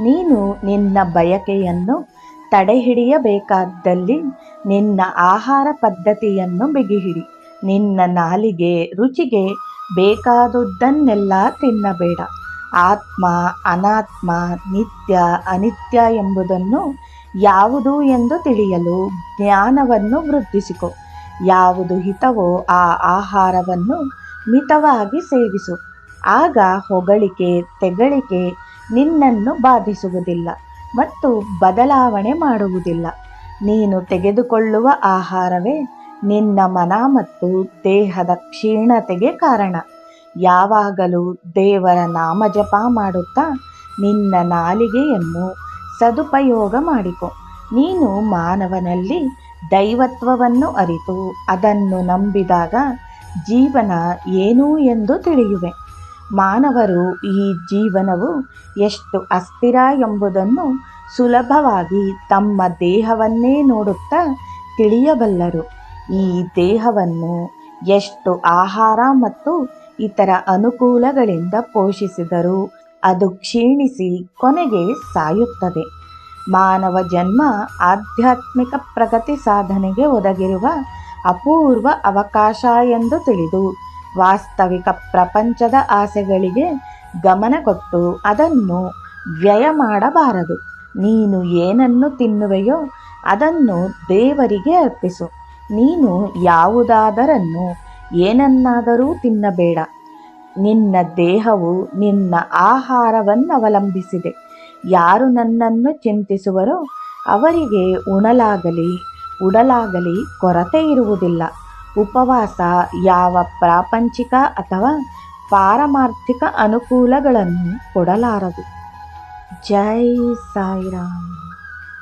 ನೀನು ನಿನ್ನ ಬಯಕೆಯನ್ನು ತಡೆಹಿಡಿಯಬೇಕಾದಲ್ಲಿ ನಿನ್ನ ಆಹಾರ ಪದ್ಧತಿಯನ್ನು ಬಿಗಿಹಿಡಿ. ನಿನ್ನ ನಾಲಿಗೆ ರುಚಿಗೆ ಬೇಕಾದುದನ್ನೆಲ್ಲ ತಿನ್ನಬೇಡ. ಆತ್ಮ, ಅನಾತ್ಮ, ನಿತ್ಯ, ಅನಿತ್ಯ ಎಂಬುದನ್ನು ಯಾವುದು ಎಂದು ತಿಳಿಯಲು ಜ್ಞಾನವನ್ನು ವೃದ್ಧಿಸಿಕೊ. ಯಾವುದು ಹಿತವೋ ಆ ಆಹಾರವನ್ನು ಮಿತವಾಗಿ ಸೇವಿಸು. ಆಗ ಹೊಗಳಿಕೆ, ತೆಗಳಿಕೆ ನಿನ್ನನ್ನು ಬಾಧಿಸುವುದಿಲ್ಲ ಮತ್ತು ಬದಲಾವಣೆ ಮಾಡುವುದಿಲ್ಲ. ನೀನು ತೆಗೆದುಕೊಳ್ಳುವ ಆಹಾರವೇ ನಿನ್ನ ಮನ ಮತ್ತು ದೇಹದ ಕ್ಷೀಣತೆಗೆ ಕಾರಣ. ಯಾವಾಗಲೂ ದೇವರ ನಾಮ ಜಪ ಮಾಡುತ್ತಾ ನಿನ್ನ ನಾಲಿಗೆಯನ್ನು ಸದುಪಯೋಗ ಮಾಡಿಕೊ. ನೀನು ಮಾನವನಲ್ಲಿ ದೈವತ್ವವನ್ನು ಅರಿತು ಅದನ್ನು ನಂಬಿದಾಗ ಜೀವನ ಏನು ಎಂದು ತಿಳಿಯುವೆ. ಮಾನವರು ಈ ಜೀವನವು ಎಷ್ಟು ಅಸ್ಥಿರ ಎಂಬುದನ್ನು ಸುಲಭವಾಗಿ ತಮ್ಮ ದೇಹವನ್ನೇ ನೋಡುತ್ತಾ ತಿಳಿಯಬಲ್ಲರು. ಈ ದೇಹವನ್ನು ಎಷ್ಟು ಆಹಾರ ಮತ್ತು ಇತರ ಅನುಕೂಲಗಳಿಂದ ಪೋಷಿಸಿದರೂ ಅದು ಕ್ಷೀಣಿಸಿ ಕೊನೆಗೆ ಸಾಯುತ್ತದೆ. ಮಾನವ ಜನ್ಮ ಆಧ್ಯಾತ್ಮಿಕ ಪ್ರಗತಿ ಸಾಧನೆಗೆ ಒದಗಿರುವ ಅಪೂರ್ವ ಅವಕಾಶ ಎಂದು ತಿಳಿದು ವಾಸ್ತವಿಕ ಪ್ರಪಂಚದ ಆಸೆಗಳಿಗೆ ಗಮನ ಕೊಟ್ಟು ಅದನ್ನು ವ್ಯಯ ಮಾಡಬಾರದು. ನೀನು ಏನನ್ನು ತಿನ್ನುವೆಯೋ ಅದನ್ನು ದೇವರಿಗೆ ಅರ್ಪಿಸು. ನೀನು ಯಾವುದಾದರನ್ನು ಏನನ್ನಾದರೂ ತಿನ್ನಬೇಡ. ನಿನ್ನ ದೇಹವು ನಿನ್ನ ಆಹಾರವನ್ನು ಅವಲಂಬಿಸಿದೆ. ಯಾರು ನನ್ನನ್ನು ಚಿಂತಿಸುವರೋ ಅವರಿಗೆ ಉಣಲಾಗಲಿ, ಉಡಲಾಗಲಿ ಕೊರತೆ ಇರುವುದಿಲ್ಲ. ಉಪವಾಸ ಯಾವ ಪ್ರಾಪಂಚಿಕ ಅಥವಾ ಪಾರಮಾರ್ಥಿಕ ಅನುಕೂಲಗಳನ್ನು ಕೊಡಲಾರದು. ಜೈ ಸಾಯಿರಾಮ್.